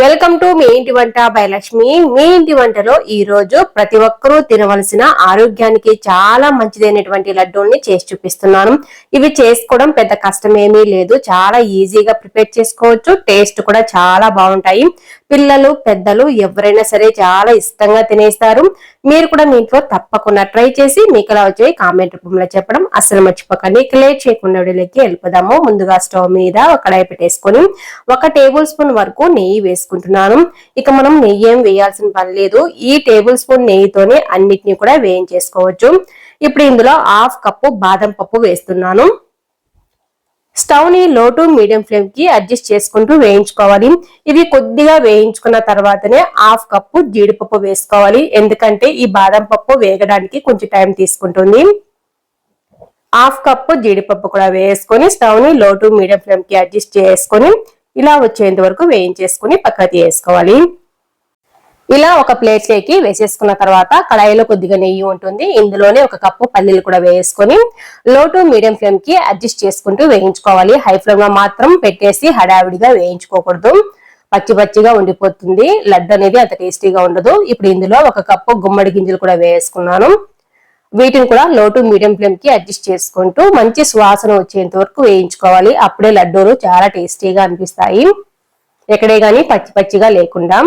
Welcome to me ఇంటి వంట by Lakshmi. మీ ఇంటి వంటలో ఈ రోజు ప్రతి ఒక్కరూ తినవలసిన ఆరోగ్యానికి చాలా మంచిదైనటువంటి లడ్డూల్ని చేసి చూపిస్తున్నాను. ఇవి చేసుకోవడం పెద్ద కష్టమేమీ లేదు. చాలా ఈజీగా ప్రిపేర్ చేసుకోవచ్చు. టేస్ట్ కూడా చాలా బాగుంటాయి. పిల్లలు పెద్దలు ఎవరైనా సరే చాలా ఇష్టంగా తినేస్తారు. మీరు కూడా మీ ఇంట్లో తప్పకుండా ట్రై చేసి మీకు ఎలా వచ్చాయి కామెంట్ రూపంలో చెప్పడం అసలు మర్చిపోకండి. క్లేట్ లేట్ చేయకుండా వీడియోలోకి వెళ్ళిపోదాము. ముందుగా స్టవ్ మీద ఒక కడాయి పెట్టేసుకొని ఒక టేబుల్ స్పూన్ వరకు నెయ్యి వేసుకుంటున్నాను. ఇక మనం నెయ్యి ఏం వేయాల్సిన పని లేదు. ఈ టేబుల్ స్పూన్ నెయ్యితోనే అన్నిటిని కూడా వేయించేసుకోవచ్చు. ఇప్పుడు ఇందులో హాఫ్ కప్పు బాదం పప్పు వేస్తున్నాను. స్టవ్ని లో టు మీడియం ఫ్లేమ్కి అడ్జస్ట్ చేసుకుంటూ వేయించుకోవాలి. ఇది కొద్దిగా వేయించుకున్న తర్వాతనే హాఫ్ కప్పు జీడిపప్పు వేసుకోవాలి. ఎందుకంటే ఈ బాదం పప్పు వేగడానికి కొంచెం టైం తీసుకుంటుంది. హాఫ్ కప్పు జీడిపప్పు కూడా వేసుకొని స్టవ్ని లో టు మీడియం ఫ్లేమ్కి అడ్జస్ట్ చేసుకొని ఇలా వచ్చేంత వరకు వేయించేసుకుని పక్కకి వేసుకోవాలి. ఇలా ఒక ప్లేట్లోకి వేసేసుకున్న తర్వాత కడాయిలో కొద్దిగా నెయ్యి ఉంటుంది. ఇందులోనే ఒక కప్పు పల్లీలు కూడా వేసుకొని లో టు మీడియం ఫ్లేమ్కి అడ్జస్ట్ చేసుకుంటూ వేయించుకోవాలి. హై ఫ్లేమ్లో మాత్రం పెట్టేసి హడావిడిగా వేయించుకోకూడదు. పచ్చి పచ్చిగా ఉండిపోతుంది. లడ్డు అనేది అంత టేస్టీగా ఉండదు. ఇప్పుడు ఇందులో ఒక కప్పు గుమ్మడి గింజలు కూడా వేసుకున్నాను. వీటిని కూడా లో టు మీడియం ఫ్లేమ్కి అడ్జస్ట్ చేసుకుంటూ మంచి సువాసన వచ్చేంత వరకు వేయించుకోవాలి. అప్పుడే లడ్డూలు చాలా టేస్టీగా అనిపిస్తాయి. ఎక్కడే గాని పచ్చి పచ్చిగా లేకుండా.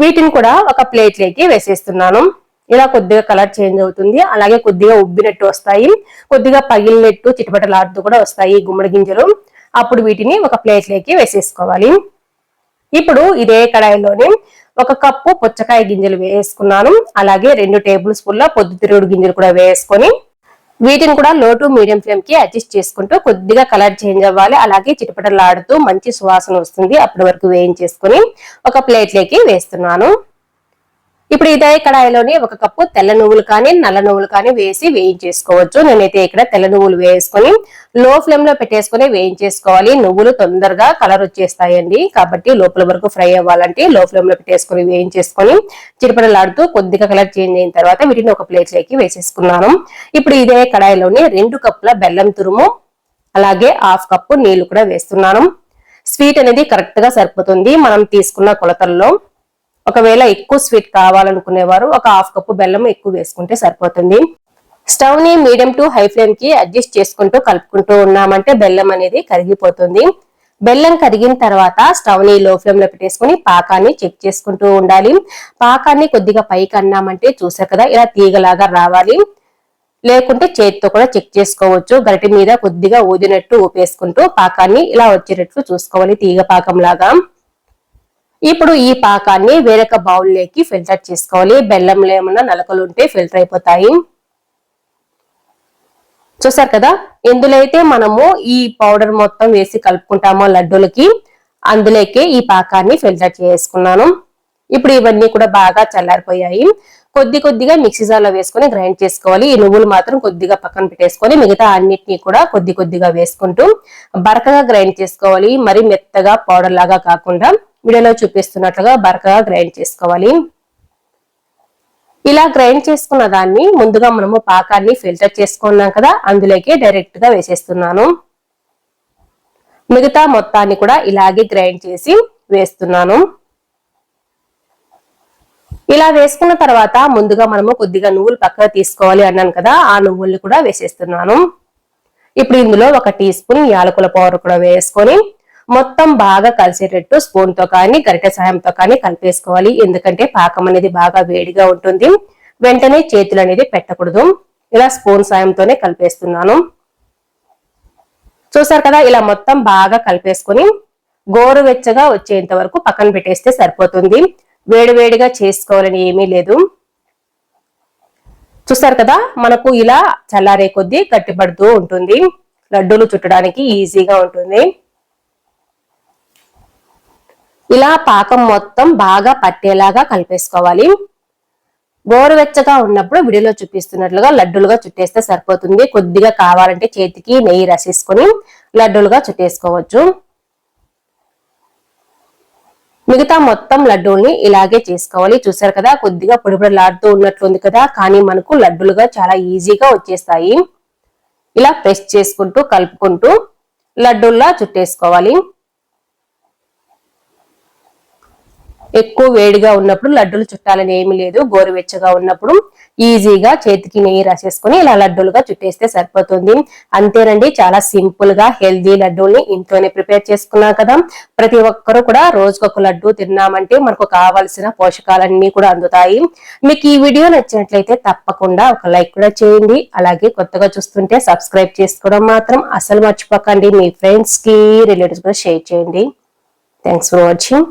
వీటిని కూడా ఒక ప్లేట్లోకి వేసేస్తున్నాను. ఇలా కొద్దిగా కలర్ చేంజ్ అవుతుంది. అలాగే కొద్దిగా ఉబ్బినట్టు వస్తాయి. కొద్దిగా పగిలినట్టు చిటపటలాడుతూ కూడా వస్తాయి గుమ్మడి గింజలు. అప్పుడు వీటిని ఒక ప్లేట్లోకి వేసేసుకోవాలి. ఇప్పుడు ఇదే కడాయిలోని ఒక కప్పు పుచ్చకాయ గింజలు వేసుకున్నాను. అలాగే రెండు టేబుల్ స్పూన్ల పొద్దుతిరుగుడు గింజలు కూడా వేసుకొని వీటిని కూడా లో టు మీడియం ఫ్లేమ్కి అడ్జస్ట్ చేసుకుంటూ కొద్దిగా కలర్ చేంజ్ అవ్వాలి. అలాగే చిటపటలాడుతూ మంచి సువాసన వస్తుంది. అప్పటి వరకు వేయించేసుకొని ఒక ప్లేట్లోకి వేస్తున్నాను. ఇప్పుడు ఇదే కడాయిలోనే ఒక కప్పు తెల్ల నువ్వులు కానీ నల్ల నువ్వులు కానీ వేసి వేయించేసుకోవచ్చు. నేనైతే ఇక్కడ తెల్ల నువ్వులు వేసుకొని లో ఫ్లేమ్లో పెట్టేసుకొని వేయించేసుకోవాలి. నువ్వులు తొందరగా కలర్ వచ్చేస్తాయండి. కాబట్టి లోపల వరకు ఫ్రై అవ్వాలంటే లో ఫ్లేమ్లో పెట్టేసుకొని వేయించేసుకొని చిరుపడలాడుతూ కొద్దిగా కలర్ చేంజ్ అయిన తర్వాత వీటిని ఒక ప్లేట్లోకి వేసేసుకున్నాను. ఇప్పుడు ఇదే కడాయిలోనే రెండు కప్పుల బెల్లం తురుము అలాగే హాఫ్ కప్పు నీళ్ళు కూడా వేస్తున్నాను. స్వీట్ అనేది కరెక్ట్గా సరిపోతుంది. మనం తీసుకున్న కొలతల్లో ఒకవేళ ఎక్కువ స్వీట్ కావాలనుకునేవారు ఒక హాఫ్ కప్పు బెల్లం ఎక్కువ వేసుకుంటే సరిపోతుంది. స్టవ్ని మీడియం టు హై ఫ్లేమ్కి అడ్జస్ట్ చేసుకుంటూ కలుపుకుంటూ ఉన్నామంటే బెల్లం అనేది కరిగిపోతుంది. బెల్లం కరిగిన తర్వాత స్టవ్ని లో ఫ్లేమ్లో పెట్టేసుకుని పాకాన్ని చెక్ చేసుకుంటూ ఉండాలి. పాకాన్ని కొద్దిగా పైకి అన్నామంటే చూసారు కదా ఇలా తీగలాగా రావాలి. లేకుంటే చేతితో కూడా చెక్ చేసుకోవచ్చు. గరిటి మీద కొద్దిగా ఊదినట్టు ఊపేసుకుంటూ పాకాన్ని ఇలా వచ్చేటట్లు చూసుకోవాలి తీగ పాకం లాగా ఇప్పుడు ఈ పాకాన్ని వేరొక బౌల్లోకి ఫిల్టర్ చేసుకోవాలి. బెల్లంలో ఏమన్నా నలకలు ఉంటే ఫిల్టర్ అయిపోతాయి. చూసారు కదా? ఎందులో అయితే మనము ఈ పౌడర్ మొత్తం వేసి కలుపుకుంటామో లడ్డూలకి. అందులోకే ఈ పాకాన్ని ఫిల్టర్ చేసుకున్నాను. ఇప్పుడు ఇవన్నీ కూడా బాగా చల్లారిపోయాయి. కొద్ది కొద్దిగా మిక్సీ జార్లో వేసుకొని గ్రైండ్ చేసుకోవాలి. ఈ నువ్వులు మాత్రం కొద్దిగా పక్కన పెట్టేసుకొని మిగతా అన్నిటినీ కూడా కొద్ది కొద్దిగా వేసుకుంటూ బరకగా గ్రైండ్ చేసుకోవాలి. మరి మెత్తగా పౌడర్ లాగా కాకుండా. వీడియోలో చూపిస్తున్నట్లుగా బరకగా గ్రైండ్ చేసుకోవాలి. ఇలా గ్రైండ్ చేసుకున్న దాన్ని ముందుగా మనము పాకాన్ని ఫిల్టర్ చేసుకున్నాం కదా అందులోకి డైరెక్ట్గా వేసేస్తున్నాను. మిగతా మొత్తాన్ని కూడా ఇలాగే గ్రైండ్ చేసి వేస్తున్నాను. ఇలా వేసుకున్న తర్వాత ముందుగా మనము కొద్దిగా నువ్వులు పక్కన తీసుకోవాలి అన్నాను కదా ఆ నువ్వుల్ని కూడా వేసేస్తున్నాను. ఇప్పుడు ఇందులో ఒక టీ స్పూన్ యాలకుల పౌడర్ కూడా వేసుకొని మొత్తం బాగా కలిసేటట్టు స్పూన్తో కానీ గరిట సాయంతో కానీ కలిపేసుకోవాలి. ఎందుకంటే పాకం అనేది బాగా వేడిగా ఉంటుంది. వెంటనే చేతులు అనేది పెట్టకూడదు. ఇలా స్పూన్ సాయంతోనే కలిపేస్తున్నాను. చూసారు కదా ఇలా మొత్తం బాగా కలిపేసుకొని గోరువెచ్చగా వచ్చేంత వరకు పక్కన పెట్టేస్తే సరిపోతుంది. వేడివేడిగా చేసుకోవాలని ఏమీ లేదు. చూసారు కదా మనకు ఇలా చల్లారే కొద్దీ గట్టిపడుతూ ఉంటుంది. లడ్డూలు చుట్టడానికి ఈజీగా ఉంటుంది. ఇలా పాకం మొత్తం బాగా పట్టేలాగా కలిపేసుకోవాలి. గోరువెచ్చగా ఉన్నప్పుడు విడిలో చూపిస్తున్నట్లుగా లడ్డూలుగా చుట్టేస్తే సరిపోతుంది. కొద్దిగా కావాలంటే చేతికి నెయ్యి రసేసుకొని లడ్డూలుగా చుట్టేసుకోవచ్చు. మిగతా మొత్తం లడ్డూల్ని ఇలాగే చేసుకోవాలి. చూసారు కదా కొద్దిగా పొడిపొడలాడుతూ ఉన్నట్లుంది కదా కానీ మనకు లడ్డూలుగా చాలా ఈజీగా వచ్చేస్తాయి. ఇలా ప్రెస్ చేసుకుంటూ కలుపుకుంటూ లడ్డూల్లా చుట్టేసుకోవాలి. ఎక్కువ వేడిగా ఉన్నప్పుడు లడ్డూలు చుట్టాలని ఏమీ లేదు గోరువెచ్చగా ఉన్నప్పుడు ఈజీగా చేతికి నెయ్యి రాసేసుకొని ఇలా లడ్డూలుగా చుట్టేస్తే సరిపోతుంది. అంతేనండి చాలా సింపుల్గా హెల్దీ లడ్డూల్ని ఇంట్లోనే ప్రిపేర్ చేసుకున్నాం కదా. ప్రతి ఒక్కరు కూడా రోజుకొక లడ్డు తిన్నామంటే మనకు కావాల్సిన పోషకాలన్నీ కూడా అందుతాయి. మీకు ఈ వీడియో నచ్చినట్లయితే తప్పకుండా ఒక లైక్ కూడా చేయండి. అలాగే కొత్తగా చూస్తుంటే సబ్స్క్రైబ్ చేసుకోవడం మాత్రం అసలు మర్చిపోకండి. మీ ఫ్రెండ్స్కి రిలేటివ్స్ కూడా షేర్ చేయండి. Thanks for watching.